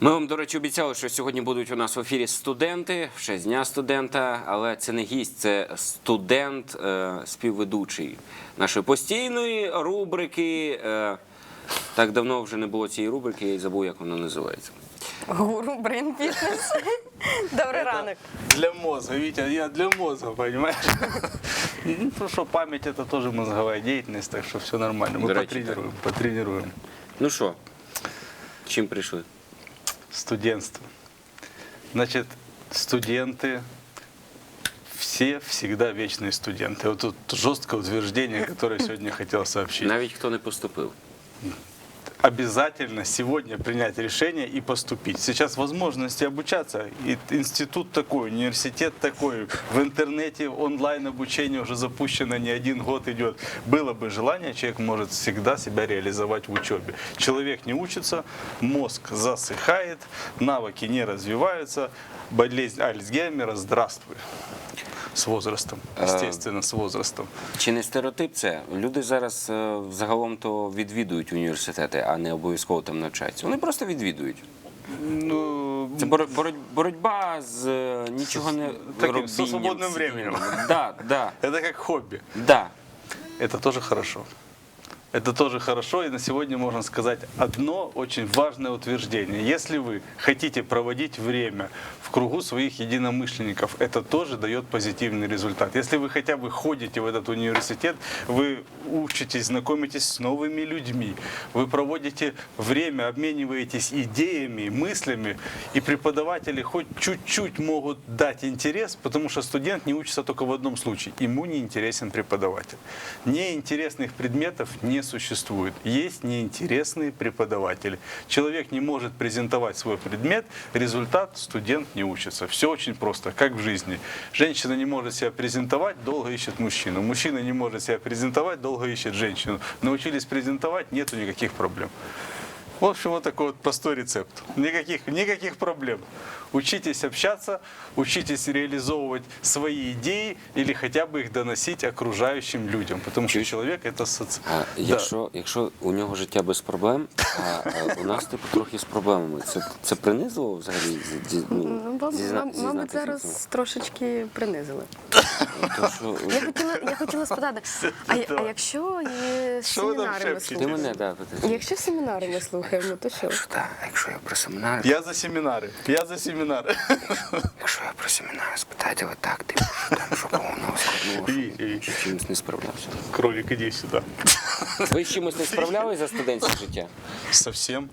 Ми вам, до речі, обіцяли, що сьогодні будуть у нас в ефірі студенти, ще з дня студента, але це не гість, це студент, е, співведучий нашої постійної рубрики. Е, так давно вже не було цієї рубрики, я й забув, як вона називається. Гуру Брейн Фітнес. Добрий ранок. Для мозга, Витя, я для мозга, понимаешь? Ну, потому что память это тоже мозговая деятельность, так что все нормально. Мы До речі, потренируем, потренируем. Ну що, чим прийшли? Студентство. Значит, студенты все всегда вечные студенты. Вот тут жесткое утверждение, которое я сегодня хотел сообщить. Навіть хто не поступив. Обязательно сегодня принять решение и поступить. Сейчас возможности обучаться, и институт такой, университет такой, в интернете онлайн обучение уже запущено не один год идет. Было бы желание, человек может всегда себя реализовать в учебе. Человек не учится, мозг засыхает, навыки не развиваются, болезнь Альцгеймера, здравствуй. С возрастом, естественно, з возрастом. Чи не стереотип це? Люди зараз е, загалом то відвідують університети, а не обов'язково там навчаються. Вони просто відвідують. Ну, Це боро- боро- боротьба з е, нічого не таким, свободним временем. Да, да, это как хобби. да. Это тоже хорошо. Это тоже хорошо, и на сегодня можно сказать одно очень важное утверждение. Если вы хотите проводить время в кругу своих единомышленников, это тоже дает позитивный результат. Если вы хотя бы ходите в этот университет, вы учитесь, знакомитесь с новыми людьми, вы проводите время, обмениваетесь идеями, мыслями, и преподаватели хоть чуть-чуть могут дать интерес, потому что студент не учится только в одном случае. Ему не интересен преподаватель. Неинтересных предметов не существует. Есть неинтересные преподаватели. Человек не может презентовать свой предмет, результат студент не учится. Все очень просто, как в жизни. Женщина не может себя презентовать, долго ищет мужчину. Мужчина не может себя презентовать, долго ищет женщину. Научились презентовать, нету никаких проблем. В общем, вот такой вот простой рецепт. Никаких, никаких проблем. Учитесь общаться, учитесь реализовывать свои идеи или хотя бы их доносить окружающим людям. Потому что человек это соци... А якщо, якщо у нього життя без проблем, а, а у нас типу трохи з проблемами, це, це принизливо взагалі? Зі- зі- Ну, Ну, мабуть, зізна- мабуть, зізнатися в цьому? зараз трошечки принизили. То, що, Я хотіла, я хотіла спитати, а, а якщо є Що ви там семінари ми шепчете? ти слухаємо? мене да, питаєш? Якщо семінари ми слухаємо, То що? Так, якщо я про семінари, Я за семинары. Я за семинары. якщо я про семінари, спитайте ви так, типу, що там що складного, Віть, що чимось не справлявся. Кролик, иди сюда. Ви з чимось не справлялись за студентське життя? Совсем.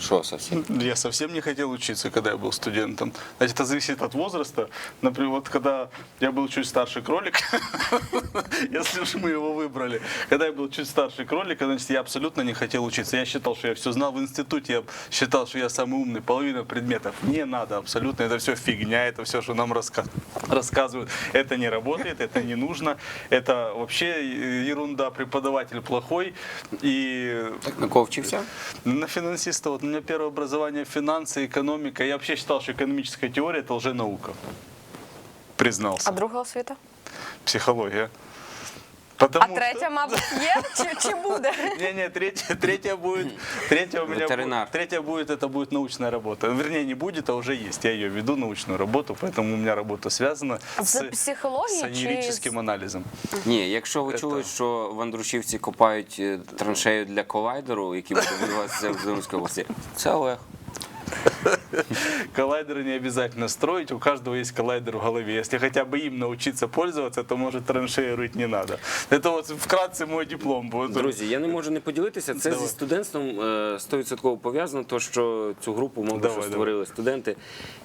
Що зовсім? Я совсем не хотел учиться, когда я был студентом. Значит, это зависит от возраста. Например, вот когда я был чуть старше кролик, если уж мы его выбрали, когда я был чуть старше кролика, значит, я абсолютно не хотел учиться. Я считал, что я все знал в институте, я считал, что я самый умный, половина предметов не надо абсолютно, это все фигня, это все, что нам раска- рассказывают. Это не работает, это не нужно, это вообще ерунда, преподаватель плохой. И На кого вчився? на финансиста, вот у меня первое образование финансы, экономика. Я вообще считал, что экономическая теория это лженаука. Признался. А друга освіта? Психология. Потому А третя, мабуть, є чи, чи буде? Не, не, третья, третья будет, третья у меня Ветеринар. будет, третья будет, это будет научная работа. Вернее, не будет, а уже есть. Я ее веду, научную работу, поэтому у меня работа связана З с чи анерическим анализом. Ні, якщо ви Це- чули, що в Андрушівці копають е, траншею для колайдеру, який буде будуватися в Зимській області, це Олег. Коллайдеры не обязательно строить, у каждого есть коллайдер в голове. Если хотя бы им научиться пользоваться, то может траншеи рыть не надо. Это вот вкратце мой диплом будет. Друзі, я не можу не поділитися. Це Давай. зі студентством е, 100% пов'язано, то що цю групу, мабуть, Давай, що давай. створили студенти.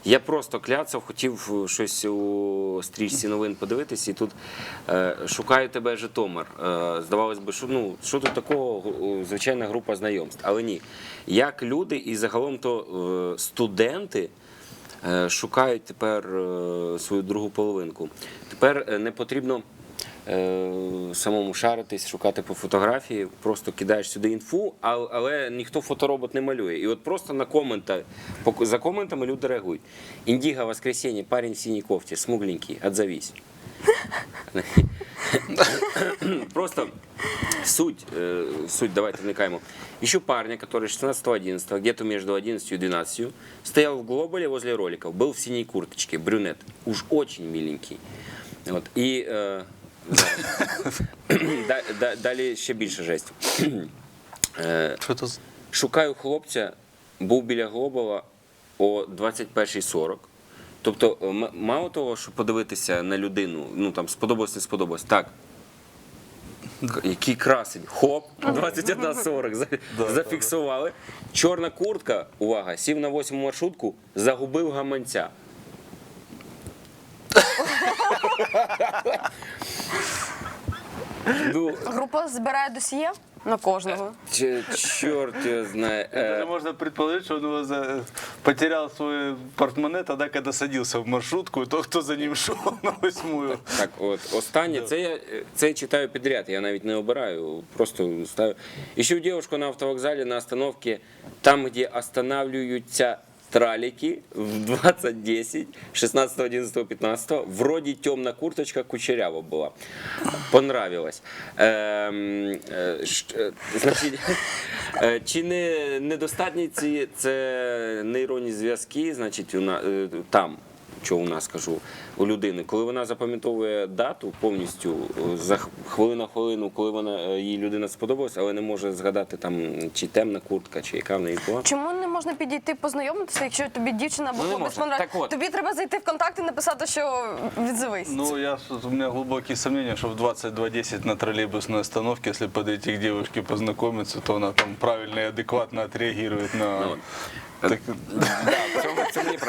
Я просто кляцав, хотів е, щось у стрічці новин подивитися, і тут е, шукаю тебе Житомир. Е, здавалось би, що ну що тут такого, Гу- звичайна група знайомств. Але ні. Як люди і загалом то е, студенти. е, Шукають тепер е, свою другу половинку. Тепер не потрібно самому шаритись, шукати по фотографії, просто кидаєш сюди інфу, але ніхто фоторобот не малює. І от просто на коменти, по- за коментами люди реагують. Індіго воскресенье, парень в синій кофті, смугленький, отзовись. Просто суть, э, суть, давайте вникаємо. Ищу парня, который 16-11, где-то между 11 и 12, стоял в глобале возле роликов, был в синей курточке, брюнет, уж очень миленький. Вот. І е, зараз. Да- да- далі ще більше жесть. Е, Что это? за- Шукаю хлопця, був біля Глобала о 21.40. Тобто, мало того, що подивитися на людину, ну там сподобалось, не сподобалось. Так. Який красень. Хоп, 21.40. Зафіксували. Чорна куртка, увага, сів на восьму маршрутку, загубив гаманця. Ну, Група збирає досьє на кожного. ч- чорт його знає. Е, Даже можно предположить, что он его за- потерял свой портмоне тогда, когда садился в маршрутку, и тот, кто за ним шел на восьмую. Так, от останнє, це я це я читаю підряд, я навіть не обираю, просто ставлю. Ищу девушку на автовокзале на остановке, там, где останавливаются тралики в 2010, 16, 11, 15. Вроде темная курточка кучерява была. Понравилось. Ем, е, ш- е, значить, е, чи не недостатні ці це нейронні зв'язки, значить, у на, е, там що у нас кажу, у людини, коли вона запам'ятовує дату повністю е, за х- хвилина хвилину, коли вона е, їй людина сподобалась, але не може згадати там чи темна куртка, чи яка в неї була. Чому не можна підійти познайомитися, якщо тобі дівчина або Ну, не хлопець можна. понравився? Тобі треба зайти в контакт і написати, що відзовись. Ну, я, у меня глубокие сомнения, что в 22.10 на троллейбусной остановке, если подойти к девушке познакомиться, то она там правильно и адекватно отреагирует на, Ну, так- Да, в цьому є.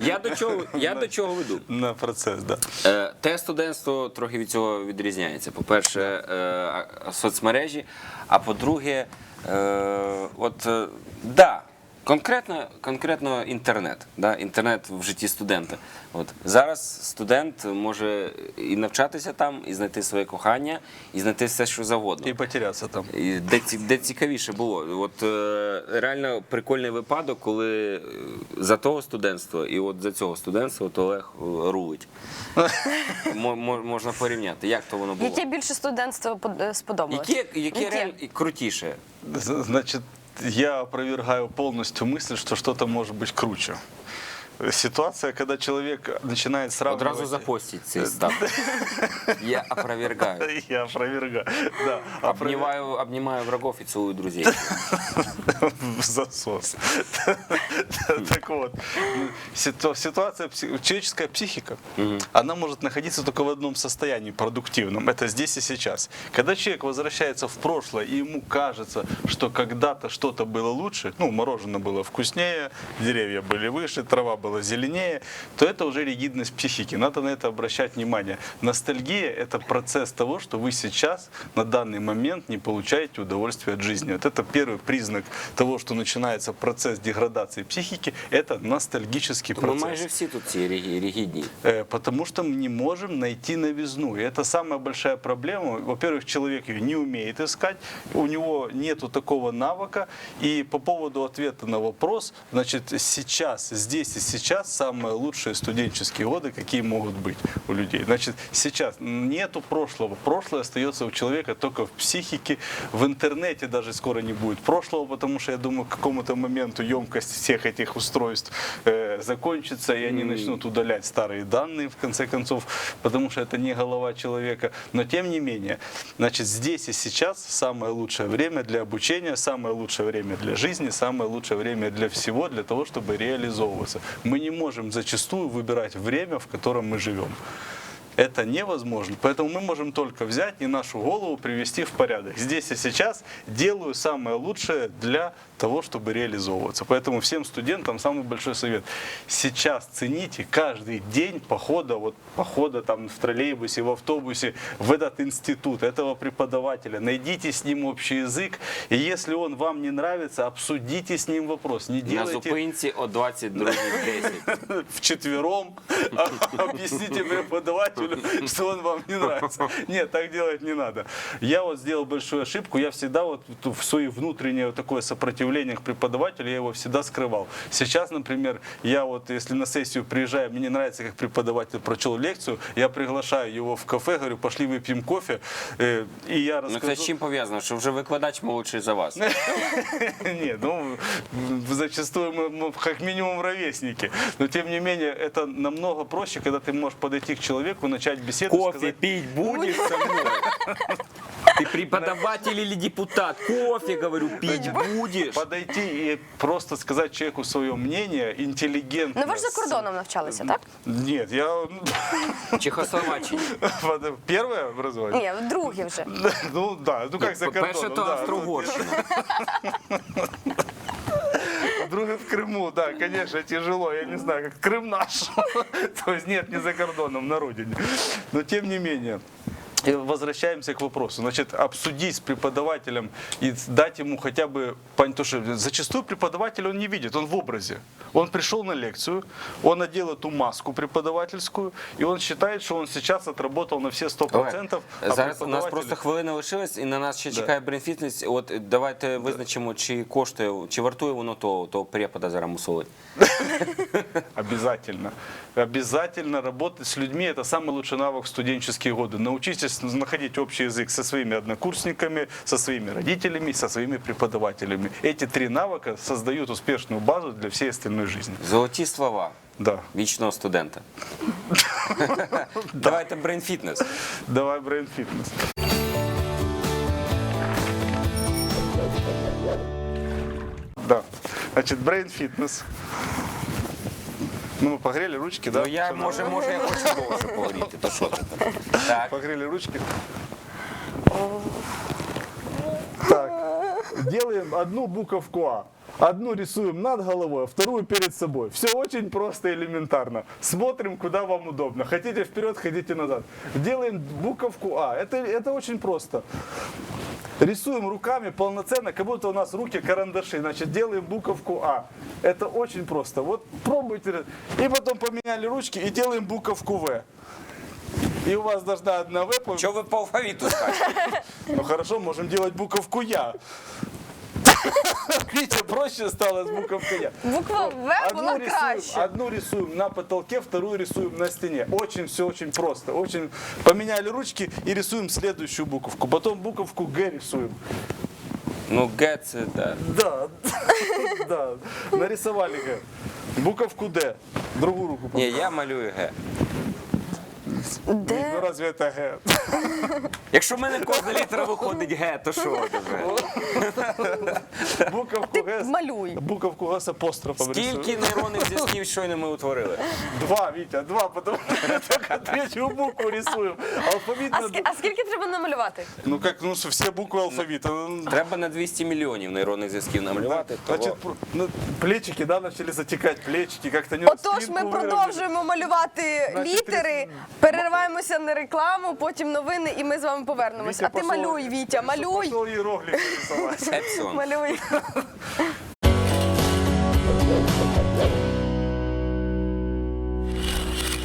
Я до чого, я до чого веду? на процесс, да. Е, Те студентство трохи від цього відрізняється. По-перше, е, соцмережі, а по-друге, е, от е, да, конкретно, конкретно інтернет. Да, інтернет в житті студента. От зараз студент може і навчатися там, і знайти своє кохання, і знайти все, що завгодно. И потеряться там. І Де, де цікавіше було. От е, реально прикольний випадок, коли е, за того студентства і от за цього студентства от Олег е, рулить. Мо- мо- можна порівняти, як то воно було. Яке більше студентство под- сподобалось? Яке, яке, реально і крутіше? З- Значит, я опровергаю полностью мысль, что что-то может быть круче. Ситуация, когда человек начинает сравнивать... Одразу запостіть цей став. Я опровергаю. Я опровергаю. Да, Обнимаю, обнимаю врагов и целую друзей. засос. Так вот, ситу- ситуация, человеческая психика, она может находиться только в одном состоянии продуктивном. Это здесь и сейчас. Когда человек возвращается в прошлое, и ему кажется, что когда-то что-то было лучше, ну, мороженое было вкуснее, деревья были выше, трава была зеленее, то это уже ригидность психики. Надо на это обращать внимание. Ностальгия – это процесс того, что вы сейчас, на данный момент, не получаете удовольствия от жизни. Вот это первый признак того, что начинается процесс деградации психики, это ностальгический Ми процесс. майже всі тут ці регі- рігідні. Э, Потому что мы не можем найти новизну. И это самая большая проблема. Во-первых, человек ее не умеет искать, у него нету такого навыка. И по поводу ответа на вопрос, значит, сейчас, здесь и сейчас самые лучшие студенческие годы, какие могут быть у людей. Значит, сейчас нету прошлого. Прошлое остается у человека только в психике. В интернете даже скоро не будет прошлого, потому что я думаю, к какому-то моменту емкость всех этих устройств э, закончится, и они начнут удалять старые данные, в конце концов, потому что это не голова человека. Но тем не менее, значит, здесь и сейчас самое лучшее время для обучения, самое лучшее время для жизни, самое лучшее время для всего, для того, чтобы реализовываться. Мы не можем зачастую выбирать время, в котором мы живем. Это невозможно. Поэтому мы можем только взять и нашу голову привести в порядок. Здесь и сейчас делаю самое лучшее для того, чтобы реализовываться. Поэтому всем студентам самый большой совет. Сейчас цените каждый день похода, вот похода там в троллейбусе, в автобусе, в этот институт, этого преподавателя. Найдите с ним общий язык. И если он вам не нравится, обсудите с ним вопрос. Не На делайте зупинці о 22.10. вчетвером, объясните преподавателю, преподавателю, что он вам не нравится. Нет, так делать не надо. Я вот сделал большую ошибку. Я всегда вот в свое внутреннее вот такое сопротивление к преподавателю, я его всегда скрывал. Сейчас, например, я вот, если на сессию приезжаю, мне не нравится, как преподаватель прочел лекцию, я приглашаю его в кафе, говорю, пошли выпьем кофе, э, и я Ну це расскажу... з чим пов'язано, що вже викладач молодший за вас. Нет, ну, зачастую мы, мы как минимум ровесники. Но тем не менее, это намного проще, когда ты можешь подойти к человеку, начать беседу, Кофе сказать, пить будешь со мной? Ты преподаватель или депутат? Кофе, говорю, пить будешь? подойти и просто сказать человеку свое мнение интеллигентно. Ну ви ж за кордоном навчалися, так? Нет, я Чехословаччині. первое образование. Ні, друге вже. Ну да, ну как за Перше кордоном. то да. Австро-Угорщина. В Крыму, да, конечно, тяжело, я не знаю, как Крым наш. То есть нет, не за кордоном, на родине. Но тем не менее. И возвращаемся к вопросу. Значит, обсудить с преподавателем и дать ему хотя бы понять, то, что зачастую преподаватель он не видит, он в образе. Он пришел на лекцию, он надел эту маску преподавательскую, и он считает, что он сейчас отработал на все 100%. а Зараз у нас преподаватель- просто хвилина лишилась, і на нас ще Да. чекає брейнфітнес. От давайте визначимо, чи коштує, чи вартує воно того, того препода зараз мусолить. Обязательно. Обязательно работать с людьми. Это самый лучший навык в студенческие годы. Научитесь находить общий язык со своими однокурсниками, со своими родителями, со своими преподавателями. Эти три навыка создают успешную базу для всей остальной жизни. Золоті слова Да. вічного студента. Давайте брейнфітнес. Давай, Brain Fitness. Да. Значит, Brain Fitness. Ну, мы погрели ручки, да? Ну я Всё може, може, я хочу довше погріти. То що ти? Так. Погрели ручки. Так, делаем одну буковку А. Одну рисуем над головой, а вторую перед собой. Все очень просто и элементарно. Смотрим, куда вам удобно. Хотите вперед, хотите назад. Делаем буковку А. Это, это очень просто. Рисуем руками полноценно, как будто у нас руки карандаши. Значит, делаем буковку А. Это очень просто. Вот пробуйте. И потом поменяли ручки и делаем буковку В. И у вас должна одна В. Что вы по алфавиту скажете? ну хорошо, можем делать буковку Я. Видите, проще стало с буковкой Я. Буква В була рисуем, краще. одну рисуем на потолке, вторую рисуем на стене. Очень все очень просто. Очень поменяли ручки и рисуем следующую буковку. Потом буковку Г рисуем. Ну, Г це да. Да, да. Нарисовали Г. Буковку Д. Другую руку. Ні, я малюю Г. Ну Де? разве это Г? Якщо в мене кожна літера виходить Г, то що це вже? Буковку Г. с- Малюй. Буковку Г с апострофом рисуем. Скільки нейронних зв'язків щойно ми утворили? Два, Витя, два, потому что только третью букву рисуем. Алфавит А, надо- скі- а скільки треба намалювати? Ну как, ну что, все буквы алфавита. Ну, Треба на 200 мільйонів нейронних зв'язків намалювати. Того. Значит, про- ну, плечики, да, начали затекать, плечики как-то не Отож, спинку ми выровняли. продовжуємо малювати Значить, літери, перериваємося на рекламу, потім новини, і ми з вами повернемось. Витя А ти пошел- малюй, Вітя, малюй. Пошел иероглифы рисовать. Малюй.